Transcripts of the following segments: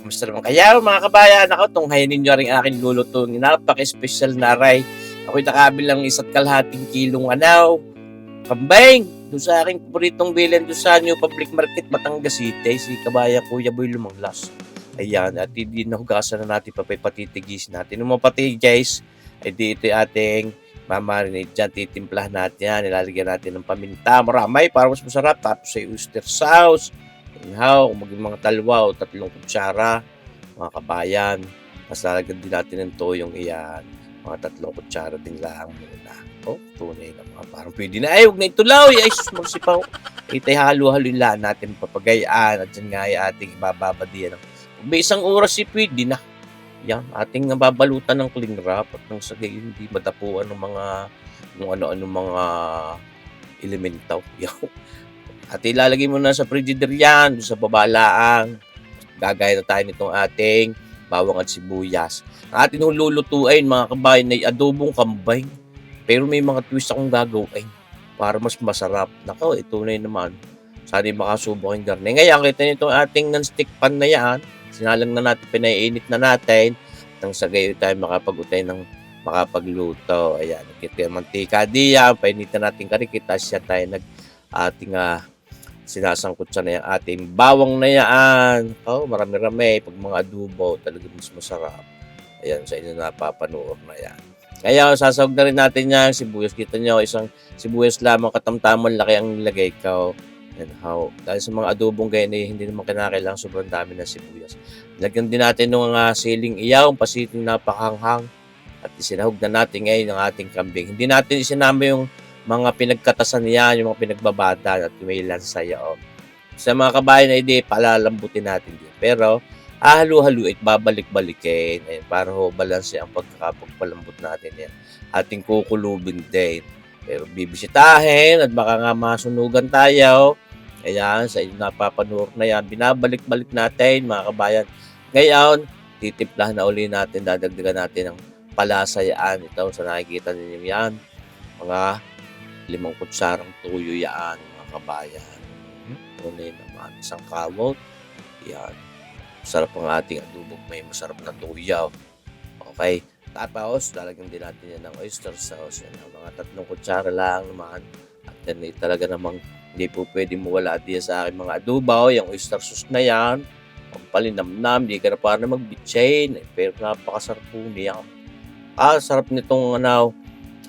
Kamusta naman kaya mga kabayan? Ako, tunghayin ninyo rin aking luluto. Napaka-special na aray. Ako'y nakabilang isa't kalahating kilong anaw. Kambing! Doon sa aking paboritong bilan doon sa New Public Market, Batangas City. Si kabaya Kuya Boy Lumanglas. Ayan, at hindi nahugasan na natin papay patitigis natin. Nung mapati guys, ay di ito yung ating mamarinate dyan. Titimplahan natin yan. Nilalagyan natin ng paminta. Maramay para mas masarap. Tapos ay oyster sauce. Inhaw, maging mga talwa o tatlong kutsara, mga kabayan. Tapos lalagyan din natin ng toyong iyan. Mga tatlong kutsara din lang muna. Oh, tunay na mga parang pwede na. Ay, huwag na itulaw. Ay, sus, magsipaw. Itay halo-halo lang natin papagayaan. At dyan nga ay ating ibababadiyan. Kung may isang oras si pwede na. Yan, ating nababalutan ng cling wrap at nang sa gayon hindi madapuan ng mga kung ano-ano mga elementaw. Yan. At ilalagay mo na sa frigider yan, sa babalaang. Gagaya na tayo nitong ating bawang at sibuyas. Ang ating lulutuin mga kabayan ay adobong kambay. Pero may mga twist akong gagawin para mas masarap. Nako, ito na naman. Sana makasubok yung garne. Ngayon, kita nyo itong ating non-stick pan na yan. Sinalang na natin, pinaiinit na natin. Nang sa gayon tayo makapag-utay ng makapagluto. Ayan, kita yung mantika diyan. Painitan natin karikit. Tapos yan tayo nag ating ah, sinasangkot sa na yung ating bawang na yan. Oh, marami-rami. Pag mga adobo, talaga mas masarap. Ayan, sa inyo napapanood na yan. Kaya sasawag na rin natin yan, sibuyas. Kita nyo, isang sibuyas lamang katamtaman laki ang nilagay ko. Yan, how. Dahil sa mga adobong ganyan, eh, hindi naman kinakailangan sobrang dami ng sibuyas. Lagyan din natin ng mga siling iyaw, pasiting napakanghang. At isinahog na natin ngayon ang ating kambing. Hindi natin isinama yung mga pinagkatasan niya, yung mga pinagbabata at may lansa yaon. Sa mga kabayan ay di palalambutin natin din. Pero hahalo-halo at babalik-balikin ayun, para ho balanse ang pagkakapagpalambot natin yan. Ating kukulubin din. Pero bibisitahin at baka nga masunugan tayo. Ayan, sa inyo napapanood na yan. Binabalik-balik natin mga kabayan. Ngayon, titimplahan na uli natin, dadagdagan natin ng palasayaan. Ito, sa nakikita ninyo yan. Mga limang kutsarang tuyo yan, mga kabayan. Tunay naman, isang kamot. Yan. Masarap ang ating adubog. May masarap na tuyaw. Okay. Tapos, lalagyan din natin yan ng oyster sauce. Yan, mga tatlong kutsara lang naman. At yan eh, talaga namang hindi po pwede mawala diyan sa aking mga adobo. Yung oyster sauce na yan. Ang palinamnam, hindi ka na para mag-bitchain. Eh, pero napakasarap po niya. Ah, sarap nitong ano,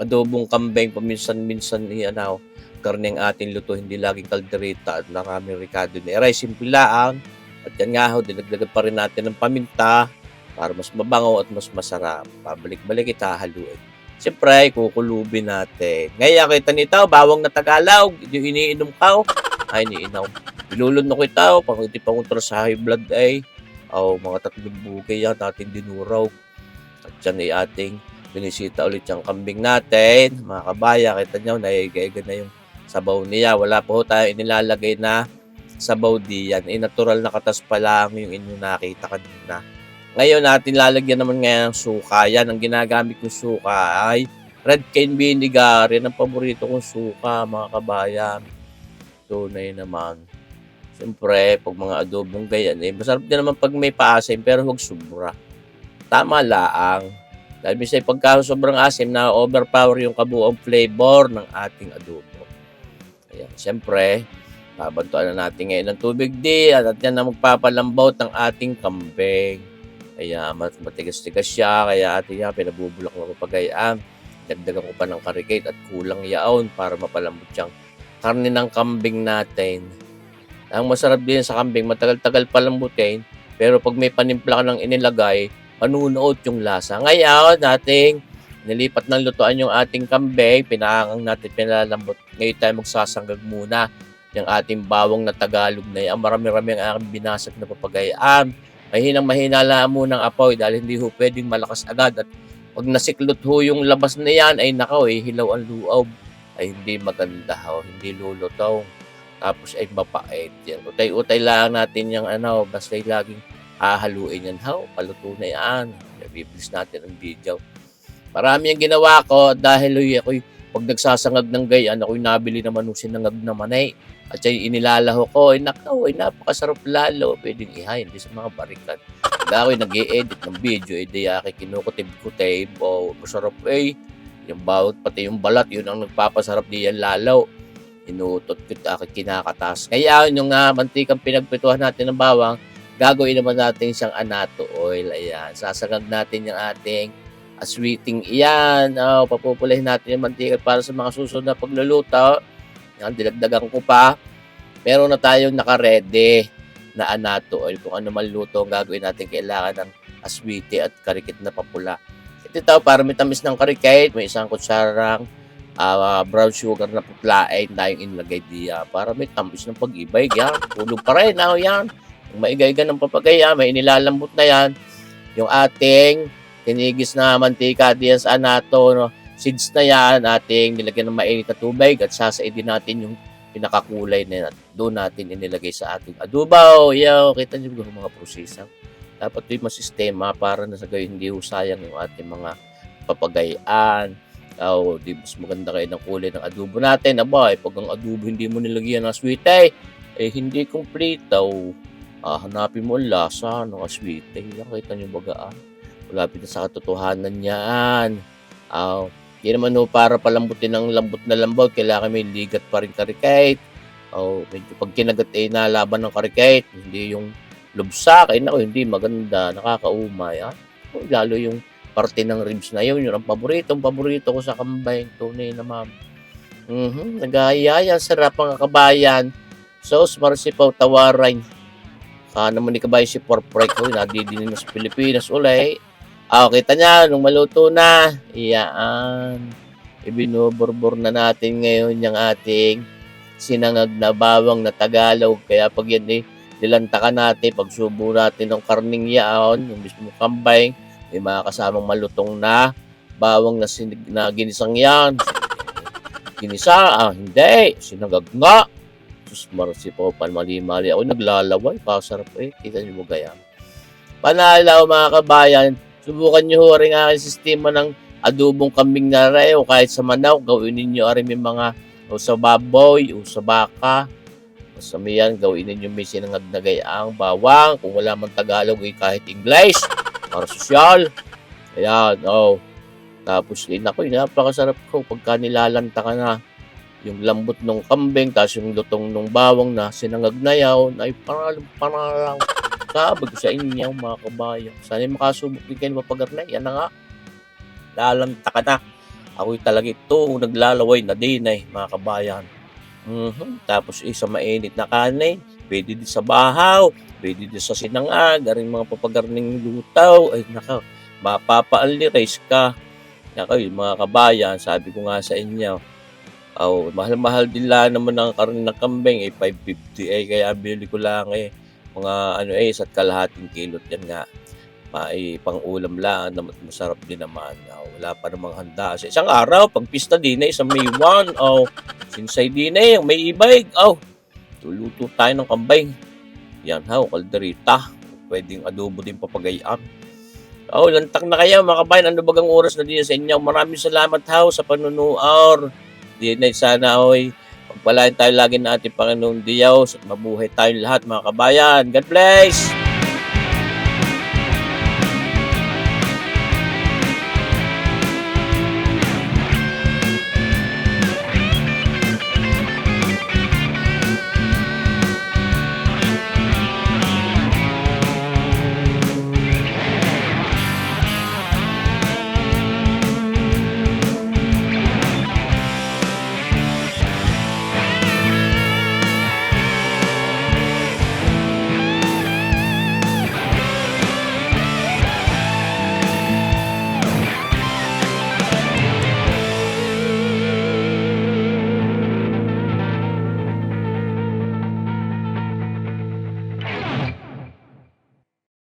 adobong kambing paminsan-minsan ano, karne ang ating luto, hindi laging kaldereta at maraming ricado Eray. Simple lang. At yan nga ho, dinagdagan pa rin natin ng paminta para mas mabango at mas masarap. Pabalik-balik itahaluin. Siyempre, kukulubin natin. Ngayon, kita nito, bawang na Tagalog. Yung iniinom ka, ay iniinom. Ilulod na ko ito, pang hindi pa kontra sa high blood ay. Oh, mga tatlong bukay yan, natin dinuraw. At yan ay ating binisita ulit yung kambing natin. Mga kabaya, kita nyo, naiigaigan na yung sabaw niya. Wala po tayo inilalagay na sabaw diyan. Eh, natural na katas pa lang yung inyong nakita kanina. Ngayon natin lalagyan naman ngayon ng suka. Yan, ang ginagamit kong suka ay red cane vinegar. Yan ang paborito kong suka, mga kabayan. Tunay naman. Siyempre, pag mga adobong ganyan, eh, masarap din naman pag may paasim, pero huwag sobra. Tama laang. Dahil minsan pagka sobrang asim, na overpower yung kabuong flavor ng ating adobo. Ayan, siyempre, babantuan na natin ngayon ng tubig di at yan na magpapalambot ng ating kambing. Kaya mat- matigas-tigas siya, kaya atin yan, pinabubulak na ko pagayaan. Dagdagan ko pa ng karikate at kulang yaon para mapalambot siyang karne ng kambing natin. Ang masarap din sa kambing, matagal-tagal palambutin, pero pag may panimpla ka ng inilagay, manunuot yung lasa. Ngayon, nating nilipat ng lutuan yung ating kambing, pinaangang natin, pinalalambot. Ngayon tayo magsasanggag muna yung ating bawang na Tagalog na yan. Marami-rami ang aking binasag na papagayaan. Mahinang mahina lang muna ang apoy dahil hindi ho pwedeng malakas agad. At pag nasiklot ho yung labas na yan, ay nakaw, eh, hilaw ang luaw. Ay hindi maganda ho, hindi lulutaw. Tapos ay mapait. Yan. Utay-utay lang natin yung ano, basta laging hahaluin yan. How? Paluto na yan. Biblis natin ang video. Marami ang ginawa ko dahil huy, ako'y pag nagsasangag ng gayan, ako'y nabili naman ng sinangag na manay. At yung inilalaho ko, ay nakaw, ay napakasarap lalo. Pwedeng ihayin din sa mga barikan. Kaya ako'y nag edit ng video, eh di aking kinukutib-kutib. O, masarap eh. Yung bawat pati yung balat, yun ang nagpapasarap diyan lalaw. Inutot ko aking kinakatas. Kaya yung uh, mantikang pinagpituhan natin ng bawang, gagawin naman natin siyang anato oil. Ayan, sasagag natin yung ating aswiting iyan. Oh, papupulahin natin yung mantika para sa mga susunod na pagluluto. Yan, dilagdagan ko pa. Meron na tayong naka-ready na anato oil. Kung ano man luto ang gagawin natin, kailangan ng aswiti at karikit na papula. Ito ito, para may tamis ng karikit, may isang kutsarang ah, brown sugar na putlain tayong inlagay diya para may tamis ng pag-ibay. Yan, tulog pa rin. Ano yan? Kung maigay-iga ng papagaya, may inilalambot na yan. Yung ating tinigis na mantika diyan sa anato, no? seeds na yan, ating nilagyan ng mainit na tubig at sasaidin natin yung pinakakulay na yan doon natin inilagay sa ating adobo. Yo, kita niyo yung mga prosesa. Dapat yung masistema para na sa gayon hindi ho sayang yung ating mga papagayaan. Oh, di mas maganda kayo ng kulay ng adobo natin. Aba, eh, pag ang adobo hindi mo nilagyan ng sweet eh, eh hindi complete. Oh, ah, hanapin mo ang lasa ng sweet eh. Yan, kita niyo baga ah. Malapit na sa katotohanan yan. Ah, hindi naman no, para palambutin ng lambot na lambot, kailangan may ligat pa rin karikate. Oh, medyo pag kinagat eh nalaban ng karikate, hindi yung lubsak, ay nako, hindi maganda, nakakaumay. Ah. Oh, lalo yung parte ng ribs na yun, yun ang paborito, ang paborito ko sa kambay, tunay na ma'am. Mhm, nagahiyaya, sarap ang kabayan. Sauce marsipaw tawaran. Kana naman ni kabayan si porprek ko, nadidinin na sa Pilipinas ulay. Ah, kita niya, nung maluto na, iyaan. Ibinuburbur na natin ngayon yung ating sinangag na bawang na Tagalog. Kaya pag yan eh, nilantakan natin, pag subo natin ng karning yaon, yung mismo kambay, may mga kasamang malutong na bawang na, sinig, na ginisang yan. Ginisa, ah, hindi. Sinangag nga. Sus, marasi po, mali-mali. Ako naglalaway, pasarap eh. Kita niyo mo gaya. Panalaw mga kabayan, subukan niyo ho rin ang sistema ng adobong kambing na rin o kahit sa manaw, gawin ninyo rin may mga o sa baboy o sa baka. Sa miyan, gawin ninyo may sinangag na gayaang bawang. Kung wala man Tagalog, eh, kahit English, para sosyal. Ayan, oh. Tapos, eh, naku, napakasarap ko pagka nilalanta ka na yung lambot ng kambing, tapos yung lutong ng bawang na sinangag na parang, parang, ko sa inyo, mga kabayan. Sana makasubok din kayo mapagarnay. Yan na nga. Lalanta ka na. Ako'y talaga ito, naglalaway na din eh, mga kabayan. Mhm. Tapos isa mainit na kanin, pwede din sa bahaw, pwede din sa sinangag, aring mga papagarning lutaw, ay naka, mapapaalirize ka. Naka, mga kabayan, sabi ko nga sa inyo, oh, mahal-mahal din lang naman ang karin ng kambing, eh, 550, eh, kaya bili ko lang eh, mga ano eh, isa't kalahating kilot yan nga. Pa, eh, pang ulam lang, masarap din naman. Oh, wala pa namang handa. Sa isang araw, pag pista din eh, sa May 1, oh, sinsay din eh, may ibig, oh, tuluto tayo ng kambing. Yan ha, kalderita. Pwedeng adobo din papagayaan. Oh, lantak na kayo mga kabayan. Ano bagang oras na din sa inyo? Maraming salamat ha sa panunuor. Di na sana oy. Pagpalain tayo lagi na ating Panginoong Diyos at mabuhay tayong lahat mga kabayan. God bless!